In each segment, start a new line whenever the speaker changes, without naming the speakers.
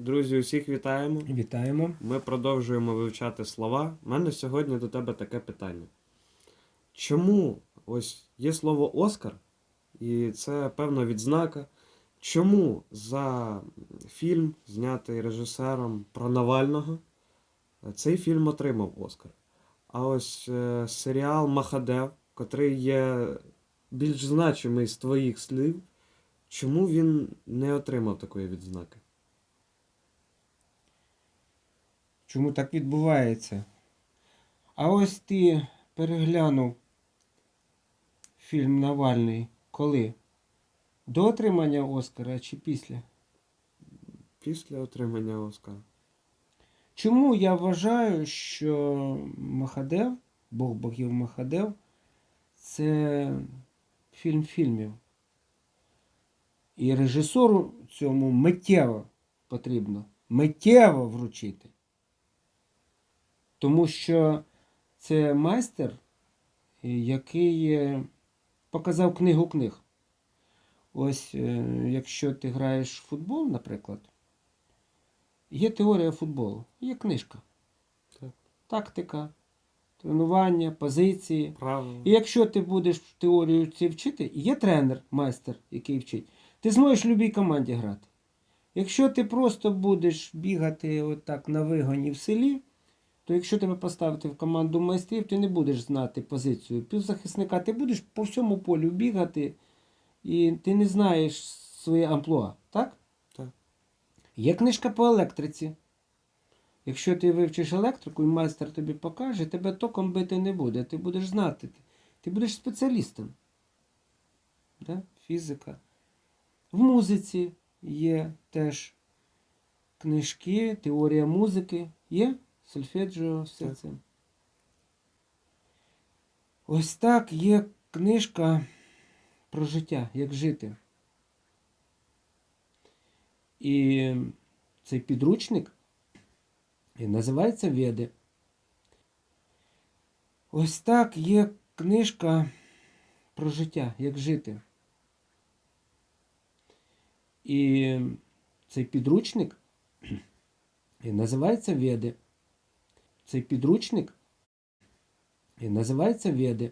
Друзі, усіх вітаємо.
Вітаємо.
Ми продовжуємо вивчати слова. У мене сьогодні до тебе таке питання. Чому ось є слово Оскар, і це певна відзнака. Чому за фільм, знятий режисером про Навального, цей фільм отримав Оскар? А ось е, серіал Махадев, котрий є більш значимий з твоїх слів, чому він не отримав такої відзнаки?
Чому так відбувається? А ось ти переглянув фільм Навальний коли? До отримання Оскара чи після?
Після отримання Оскара.
Чому я вважаю, що Махадев, Бог богів Махадев, це фільм фільмів. І режисору цьому миттєво потрібно миттєво вручити. Тому що це майстер, який е, показав книгу книг. Ось, е, якщо ти граєш в футбол, наприклад, є теорія футболу, є книжка.
Так.
Тактика, тренування, позиції.
Правильно.
І якщо ти будеш теорію ці вчити, є тренер, майстер, який вчить, ти зможеш в будь-якій команді грати. Якщо ти просто будеш бігати отак на вигоні в селі, то якщо тебе поставити в команду майстрів, ти не будеш знати позицію півзахисника, ти будеш по всьому полю бігати, і ти не знаєш своє амплуа, так?
Так.
Є книжка по електриці. Якщо ти вивчиш електрику і майстер тобі покаже, тебе током бити не буде. Ти будеш знати. Ти, будеш спеціалістом. Да? Фізика. В музиці є теж книжки, теорія музики. Є сольфеджіо, все
Так.
це. Ось так є книжка про життя, як жити. І цей підручник і називається Веди. Ось так є книжка про життя, як жити. І цей підручник і називається Веди. Цей підручник і називається Веди.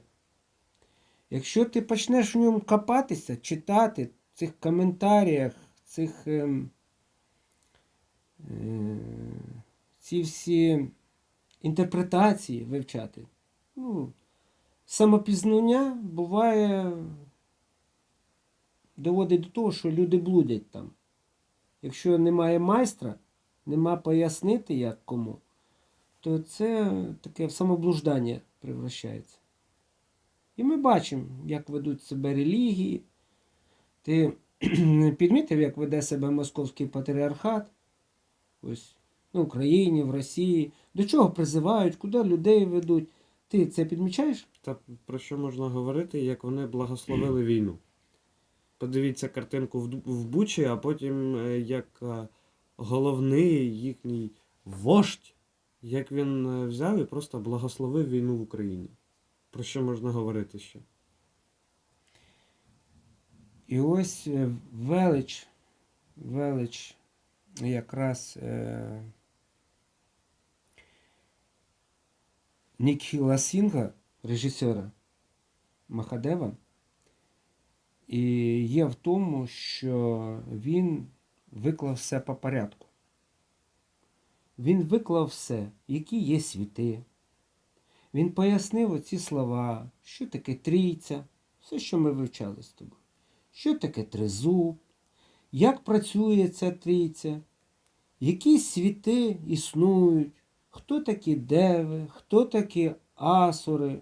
Якщо ти почнеш в ньому копатися, читати в цих коментарях, цих. ем, е, ці всі інтерпретації вивчати. Ну, самопізнання буває доводить до того, що люди блудять там. Якщо немає майстра, нема пояснити як кому, то це таке в самоблуждання превращається. І ми бачимо, як ведуть себе релігії. Ти підмітив, як веде себе московський патріархат? Ось в Україні, в Росії, до чого призивають, куди людей ведуть. Ти це підмічаєш?
Та про що можна говорити, як вони благословили війну? Подивіться картинку в, Бучі, а потім е, як е, головний їхній вождь, як він е, взяв і просто благословив війну в Україні. Про що можна говорити ще?
І ось е, велич, велич якраз е, Нікхіла Сінга, режисера Махадева, і є в тому, що він виклав все по порядку. Він виклав все, які є світи. Він пояснив оці слова, що таке трійця, все, що ми вивчали з тобою. Що таке тризуб, як працює ця трійця, які світи існують, хто такі деви, хто такі асури,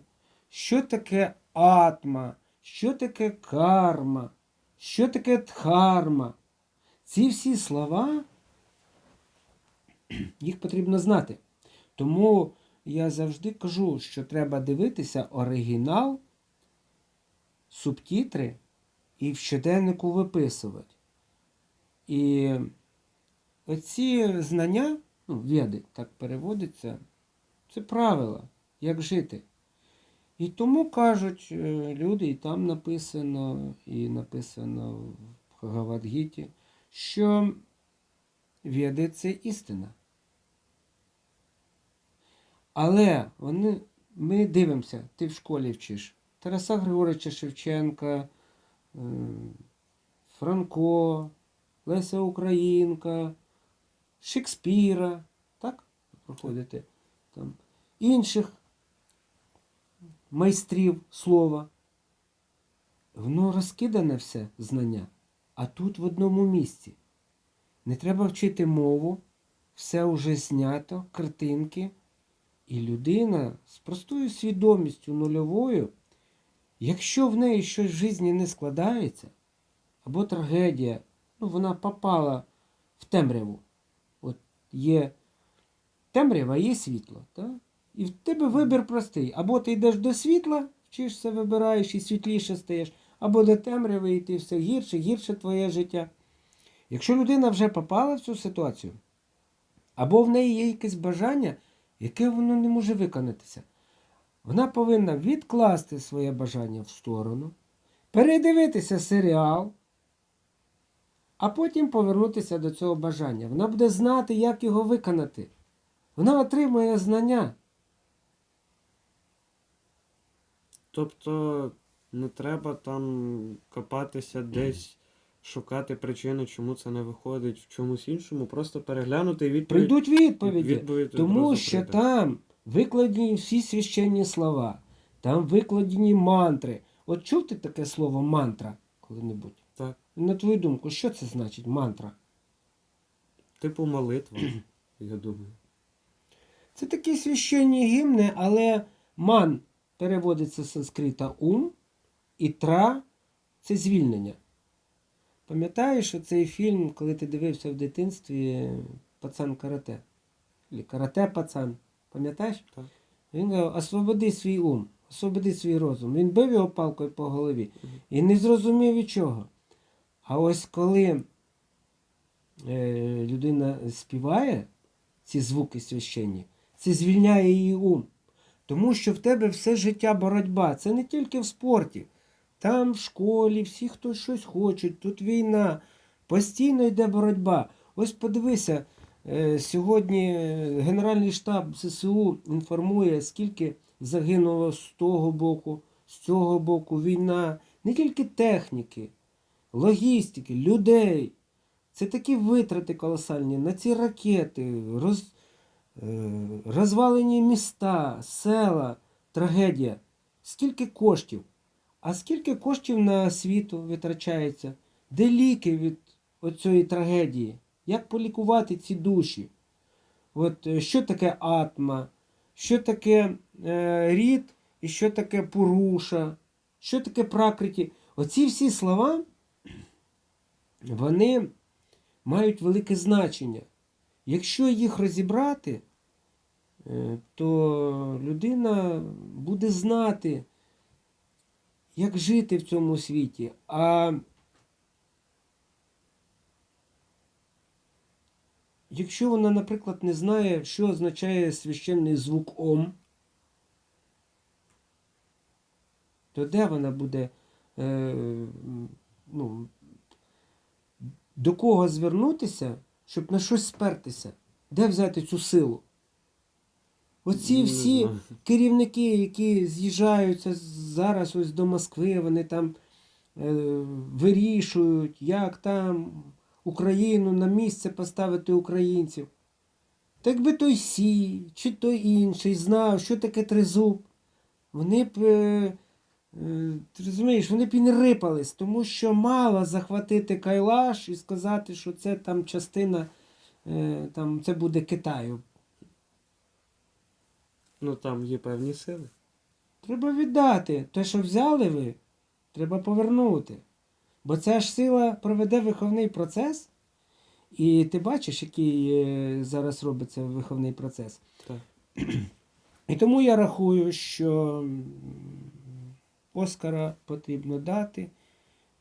що таке атма, що таке карма, що таке дхарма. Ці всі слова їх потрібно знати. Тому я завжди кажу, що треба дивитися оригінал, субтитри і в щоденнику виписувати. І оці знання, ну, веди, так переводиться, це правила, як жити. І тому кажуть е, люди, і там написано, і написано в Хагавадгіті, що Веди це істина. Але вони, ми дивимося, ти в школі вчиш Тараса Григоровича Шевченка, е, Франко, Леся Українка, Шекспіра, так? Проходите там інших майстрів слова. Воно розкидане все знання, а тут в одному місці. Не треба вчити мову, все вже знято, картинки. І людина з простою свідомістю нульовою, якщо в неї щось в житті не складається, або трагедія, ну вона попала в темряву. От є темрява, є світло. Так? І в тебе вибір простий. Або ти йдеш до світла, вчишся, вибираєш і світліше стаєш, або до темряви, і ти все гірше, гірше твоє життя. Якщо людина вже попала в цю ситуацію, або в неї є якесь бажання, яке воно не може виконатися, вона повинна відкласти своє бажання в сторону, передивитися серіал, а потім повернутися до цього бажання. Вона буде знати, як його виконати. Вона отримує знання.
Тобто не треба там копатися десь, шукати причини, чому це не виходить в чомусь іншому, просто переглянути і відповідь.
Прийдуть відповіді.
відповідь
Тому що
прийде.
там викладені всі священні слова, там викладені мантри. От чув ти таке слово мантра коли-небудь?
Так.
На твою думку, що це значить мантра?
Типу молитва, я думаю.
Це такі священні гімни, але ман переводиться з санскрита ум, і тра це звільнення. Пам'ятаєш оцей фільм, коли ти дивився в дитинстві пацан карате? Карате пацан? Пам'ятаєш?
Так.
Він каже, освободи свій ум, освободи свій розум. Він бив його палкою по голові і не зрозумів від чого. А ось коли е, людина співає ці звуки священні, це звільняє її ум. Тому що в тебе все життя боротьба. Це не тільки в спорті. Там в школі всі хто щось хочуть, тут війна. Постійно йде боротьба. Ось подивися, е, сьогодні е, Генеральний штаб ЗСУ інформує, скільки загинуло з того боку, з цього боку війна. Не тільки техніки, логістики, людей. Це такі витрати колосальні на ці ракети, роз, е, розвалені міста, села, трагедія. Скільки коштів? А скільки коштів на світу витрачається? Де ліки від оцієї трагедії? Як полікувати ці душі? От е, що таке атма, що таке е, рід і що таке пуруша, що таке пракриті? Оці всі слова, вони мають велике значення. Якщо їх розібрати, е, то людина буде знати, як жити в цьому світі. А якщо вона, наприклад, не знає, що означає священний звук Ом, то де вона буде, е, ну, до кого звернутися, щоб на щось спертися? Де взяти цю силу? Оці всі керівники, які з'їжджаються зараз ось до Москви, вони там е, вирішують, як там Україну на місце поставити українців. Так би той сі, чи той інший знав, що таке тризуб, вони б, е, е, ти розумієш, вони б і не рипались, тому що мало захватити Кайлаш і сказати, що це там частина, е, там, це буде Китаю.
Ну там є певні сили.
Треба віддати. Те, що взяли ви, треба повернути. Бо ця ж сила проведе виховний процес. І ти бачиш, який е, зараз робиться виховний процес.
Так.
І тому я рахую, що Оскара потрібно дати,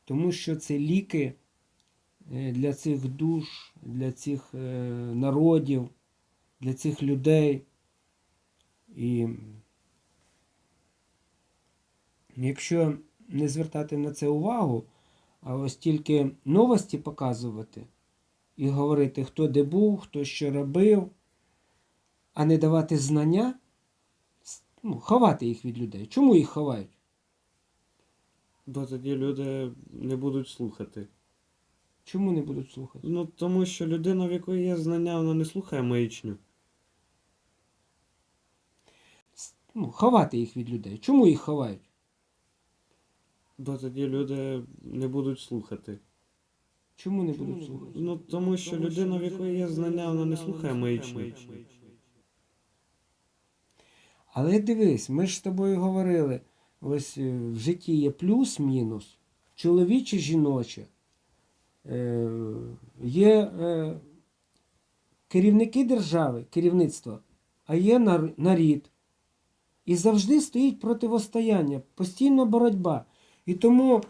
тому що це ліки е, для цих душ, для цих е, народів, для цих людей. І якщо не звертати на це увагу, а ось тільки новості показувати, і говорити, хто де був, хто що робив, а не давати знання, ну, ховати їх від людей. Чому їх ховають?
Бо тоді люди не будуть слухати.
Чому не будуть слухати?
Ну, тому що людина, в якої є знання, вона не слухає маячню.
Ну, ховати їх від людей. Чому їх ховають?
Бо тоді люди не будуть слухати.
Чому не будуть слухати?
Ну, тому що людина, в якої є знання, вона не слухає маячню.
Але дивись, ми ж з тобою говорили, ось е, в житті є плюс-мінус, чоловіче, жіноче. Е, Є е, керівники держави, керівництво, а є нар- нарід. І завжди стоїть противостояння, постійна боротьба. І тому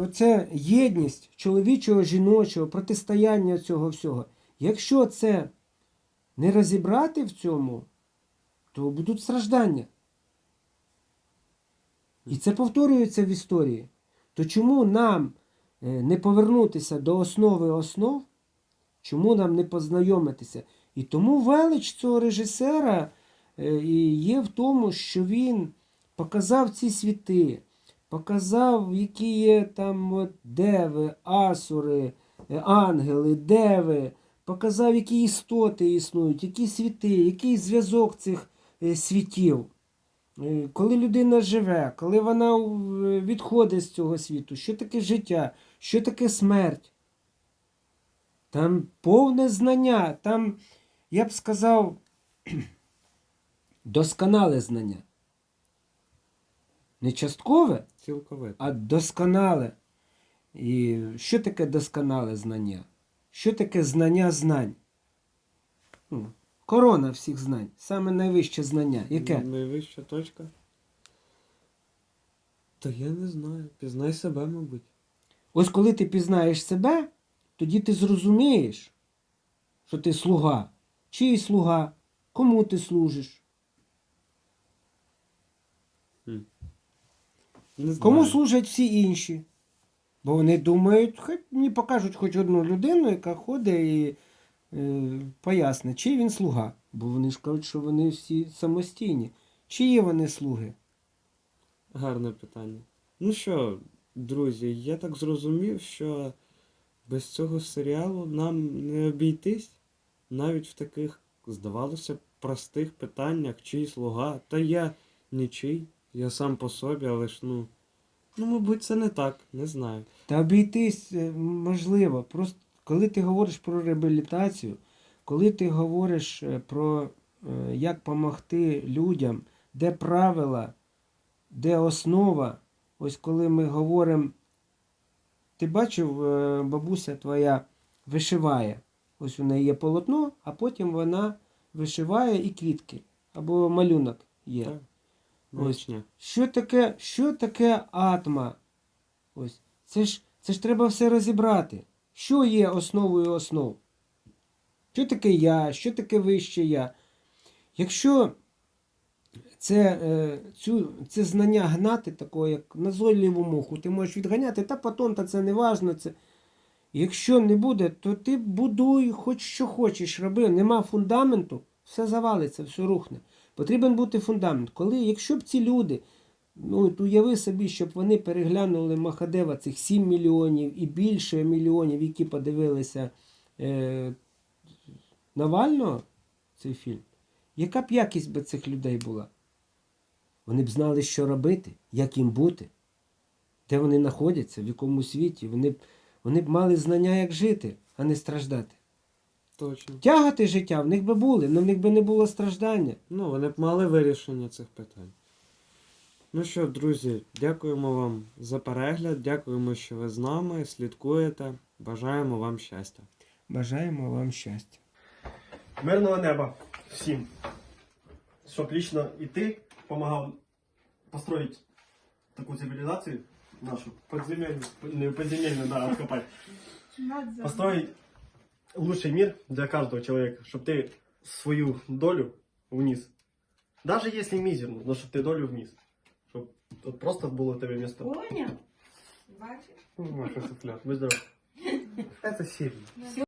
оце єдність чоловічого, жіночого, протистояння цього всього. Якщо це не розібрати в цьому, то будуть страждання. І це повторюється в історії. То чому нам е, не повернутися до основи основ? Чому нам не познайомитися? І тому велич цього режисера і є в тому, що він показав ці світи, показав, які є там от деви, асури, е, ангели, деви, показав, які істоти існують, які світи, який зв'язок цих е, світів. Е, Коли людина живе, коли вона е, відходить з цього світу, що таке життя, що таке смерть. Там повне знання, там, я б сказав, досконале знання. Не часткове,
Цілковито.
а досконале. І що таке досконале знання? Що таке знання знань? Ну, Корона всіх знань, саме найвище знання. Яке?
Найвища точка. Та я не знаю. Пізнай себе, мабуть.
Ось коли ти пізнаєш себе, тоді ти зрозумієш, що ти слуга. Чий слуга? Кому ти служиш?
Не знаю.
Кому служать всі інші? Бо вони думають, хоч мені покажуть хоч одну людину, яка ходить і е, пояснить, чий він слуга. Бо вони ж кажуть, що вони всі самостійні. Чиї вони слуги?
Гарне питання. Ну що, друзі, я так зрозумів, що без цього серіалу нам не обійтись навіть в таких, здавалося б, простих питаннях, чий слуга. Та я нічий, я сам по собі, але ж ну. Ну, мабуть, це не так, не знаю.
Та обійтись е, можливо. Просто коли ти говориш про реабілітацію, коли ти говориш е, про е, як допомогти людям, де правила, де основа, ось коли ми говоримо, ти бачив, бабуся твоя вишиває. Ось у неї є полотно, а потім вона вишиває і квітки або малюнок є.
Так.
Ось. Що таке, що таке атма? Ось. Це ж, це ж треба все розібрати. Що є основою основ? Що таке я, що таке вище я? Якщо це, е, цю, це знання гнати, такого, як назойливу муху, ти можеш відганяти, та потім та це не важно. Це... Якщо не буде, то ти будуй хоч що хочеш, роби. Нема фундаменту, все завалиться, все рухне. Потрібен бути фундамент. Коли, якщо б ці люди, ну уяви собі, щоб вони переглянули Махадева цих 7 мільйонів і більше мільйонів, які подивилися е, Навального, цей фільм, яка б якість би цих людей була? Вони б знали, що робити, як їм бути, де вони знаходяться, в якому світі. Вони б, вони б мали знання, як жити, а не страждати.
Точно.
Тягати життя в них би були, але в них би не було страждання.
Ну, вони б мали вирішення цих питань. Ну що, друзі, дякуємо вам за перегляд, дякуємо, що ви з нами, слідкуєте. Бажаємо вам щастя.
Бажаємо вам щастя.
Мирного неба всім. Щоб лично і ти допомагав построить таку цивілізацію нашу. Подземельную. Не подземельную, да, откопать. Построить лучший мир для каждого человека. чтобы ты свою долю вниз. Даже если мизерну, но чтобы ты долю вниз. чтобы просто было тебе место.
Понял? Бачиш?
Будь здоров. Это сильно.